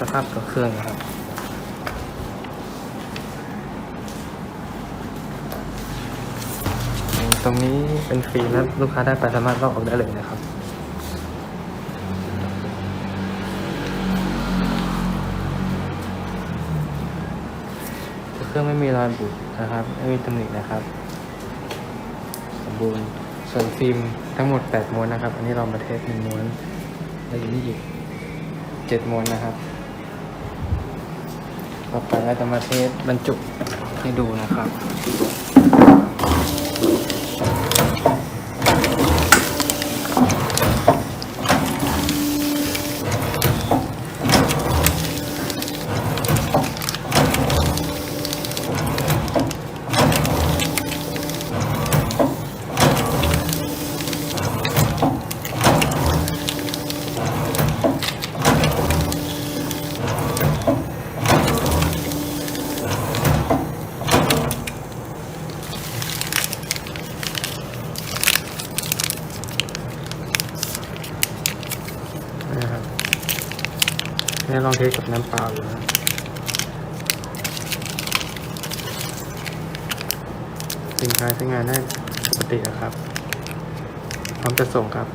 สภาพตัวเครื่องนะครับ ตรงนี้เป็นฟรีนะลูกค้าได้ไปสามารถลอกออกได้เลยนะครับเครื่องไม่มีรอยบุบนะครับ ไม่มีตำหนินะครับ สมบูรณ์ส่วนฟิล์มทั้งหมด 8ม้วนนะครับ อันนี้เรามาเทสหนึ่งม้วนแล้วอยู่นี่อีก7ม้วนนะครับ ต่อไปเราจะมาเทสบรรจุให้ดูนะครับ นะครับนี่ลองเทสกับน้ำเปล่าดูนะสินค้าใช้งานได้ปกตินะครับ พร้อมจะส่งครับ